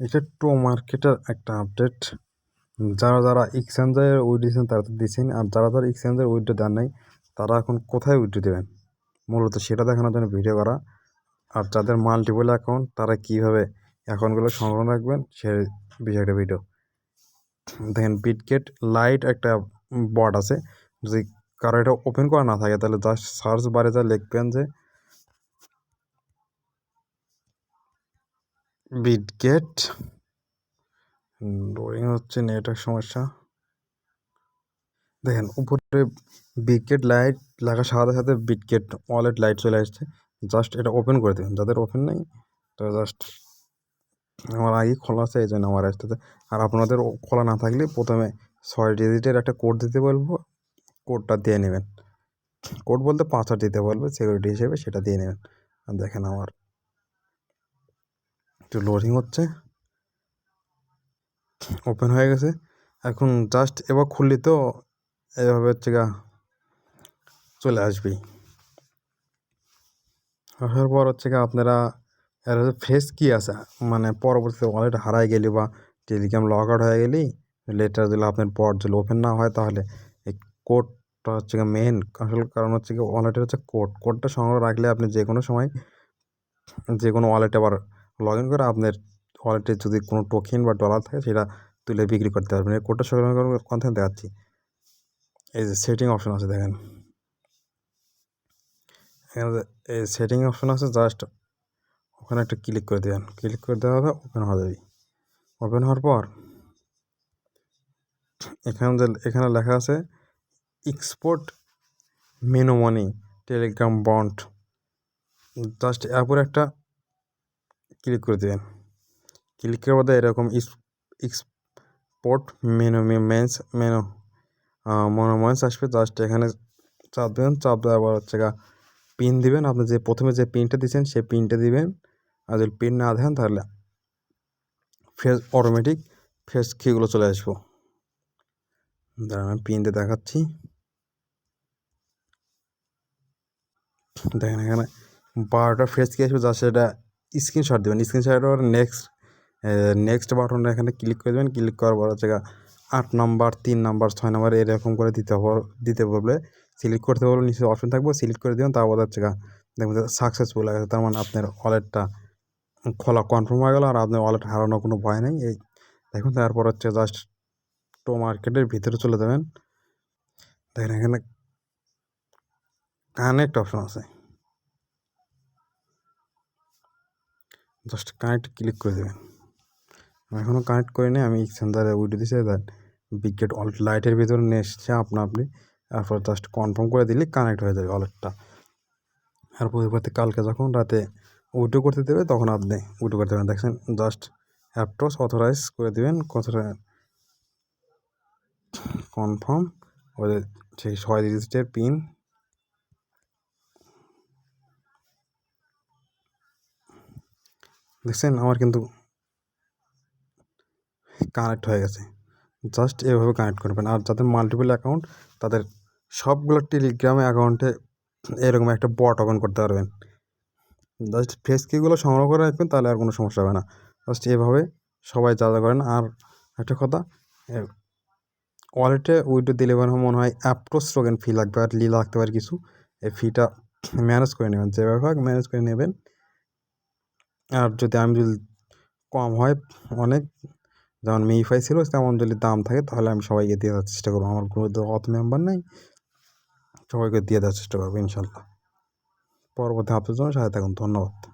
এটা টো মার্কেটের একটা আপডেট। যারা যারা এক্সচেঞ্জের উইড দিয়েছেন তারা তো দিচ্ছেন আর যারা যারা এক্সচেঞ্জের উইডটা দেন নাই, তারা এখন কোথায় উইড্রো দেবেন? মূলত সেটা দেখানোর জন্য ভিডিও করা। আর যাদের মাল্টিপল অ্যাকাউন্ট তারা কীভাবে অ্যাকাউন্টগুলো সংগ্রহ রাখবেন, সে বিষয়টা ভিডিও দেখেন বিটগেট লাইট একটা বট আছে। যদি কারও এটা ওপেন করা না থাকে, তাহলে জাস্ট সার্চ বারে যা লিখবেন যে বিটগেট লোডিং হচ্ছে নেটওয়ার্ক সমস্যা। দেখেন, উপরে বিটগেট লাইট লাগার সাথে সাথে বিটগেট ওয়ালেট লাইট চলে আসছে। জাস্ট এটা ওপেন করে দেবেন। যাদের ওপেন নেই তো জাস্ট আমার আগে খোলা আছে, এই জন্য আমার আসতে আর আপনাদের খোলা না থাকলে প্রথমে ছয় ডিজিটের একটা কোড দিতে বলব, কোডটা দিয়ে নেবেন। কোড বলতে পাঁচটা দিতে বলবে সিকিউরিটি হিসেবে সেটা দিয়ে নেবেন। আর দেখেন আমার একটু লোডিং হচ্ছে। ওপেন হয়ে গেছে। এখন জাস্ট এবার খুললি তো এভাবে হচ্ছে গা চলে আসবেই। আসার পর হচ্ছে গা আপনারা এর হচ্ছে ফেস কী আছে? মানে পরবর্তীতে ওয়ালেট হারাই গেলি বা টেলিগ্রাম লগ আউট হয়ে গেলি লেটার দিলে আপনার পর যদি ওপেন না হয় তাহলে এই কোডটা হচ্ছে গিয়ে মেন আসল কারণ হচ্ছে কি ওয়ালেটের হচ্ছে কোড কোডটা সংগ্রহ রাখলে আপনি যে কোনো সময় যে কোনো ওয়ালেটে আবার লগ ইন করে আপনার ওয়ালেটে যদি কোনো টোকেন বা ডলার থাকে, সেটা তুলে বিক্রি করতে পারবেন। এই কোডটা সংগ্রহ করে কোন দেখাচ্ছি। এই যে সেটিং অপশন আছে, দেখেন। এখানে এই সেটিং অপশন আছে জাস্ট ওখানে একটা ক্লিক করে দেবেন। ক্লিক করে দেওয়া হবে ওপেন হয়ে যাবে। ওপেন হওয়ার পর এখানে যে, এখানে লেখা আছে এক্সপোর্ট মেনু মানি টেলিগ্রাম বন্ড জাস্ট অ্যাপের একটা ক্লিক করে দেবেন। ক্লিক করার বাদে এরকম এক্সপোর্ট মেনু মেন্স, মেনু মনোমেন্স আসবে। জাস্ট এখানে চাপ দেবেন, চাপ দেওয়ার পর হচ্ছে পিন দিবেন। আপনি যে প্রথমে যে পিনটা দিচ্ছেন সেই পিনটা দিবেন। আর যদি পিন না দেন, তাহলে ফেস অটোমেটিক ফেস কিগুলো চলে আসব। দাঁড়ান পিনতে দেখাচ্ছি। দেখেন এখানে বারোটা ফেস কি আসবে। যা সেটা স্ক্রিনশট দেবেন। স্ক্রিনশট পর নেক্সট নেক্সট বাটনটা এখানে ক্লিক করে দেবেন। ক্লিক করার পর হচ্ছে আট নাম্বার তিন নাম্বার ছয় নাম্বার এরকম করে দিতে দিতে বলবে। সিলেক্ট করতে বলবে, নিচে অপশন থাকবে সিলেক্ট করে দেবেন। তারপর হচ্ছে দেখবেন সাকসেসফুল আছে তার মানে আপনার ওয়ালেটটা খোলা কনফার্ম হয়ে গেল আর আপনার ওয়ালেট হারানোর কোনো ভয় নেই। এই দেখুন, তারপর হচ্ছে জাস্ট টো মার্কেটের ভিতরে চলে যাবেন। দেখেন, এখানে কানেক্ট অপশন আছে। জাস্ট কানেক্ট ক্লিক করে দেবেন। এখনও কানেক্ট করিনি আমি সেন্টারে উইডিও দিয়েছি দেন বিগেট ওয়ালেট লাইটের ভিতরে নিয়ে এসছে আপনা আপনি, তারপর জাস্ট কনফার্ম করে দিলে কানেক্ট হয়ে যাবে ওয়ালেটটা আর পরিবর্তে কালকে যখন রাতে উইড্রো করতে দেবে, তখন আপনি উইড্রো করতে পারেন। দেখছেন জাস্ট অ্যাপটস অথরাইজ করে দেবেন, কতটা কনফার্ম ওদের সেই ছয় ডিজিটের পিন দেখছেন? আমার কিন্তু কানেক্ট হয়ে গেছে। জাস্ট এভাবে কানেক্ট করবেন। আর যাদের মাল্টিপল অ্যাকাউন্ট তাদের সবগুলো টেলিগ্রামে অ্যাকাউন্টে এরকম একটা বট ওপেন করতে পারবেন। জাস্ট ফেস কিগুলো সংগ্রহ করে রাখবেন, তাহলে আর কোনো সমস্যা হবে না। জাস্ট এভাবে সবাই যা যা করেন। আর একটা কথা ওয়ালেটে উইডো দিলে মনে হয় অ্যাপটোস টোকেন ফি লাগবে, আর লি লাগতে পারে কিছু। এই ফিটা ম্যানেজ করে নেবেন। যেভাবে হোক ম্যানেজ করে নেবেন। আর যদি আমি যদি কম হয় অনেক, যেমন মিফাই ছিল তেমন যদি দাম থাকে তাহলে আমি সবাইকে দিয়ে দেওয়ার চেষ্টা করব। আমার গ্রুপে অত মেম্বার নেই। সবাইকে দিয়ে দেওয়ার চেষ্টা করব ইনশাল্লাহ। পরবর্তী আপনার জন্য সাথে থাকুন। ধন্যবাদ।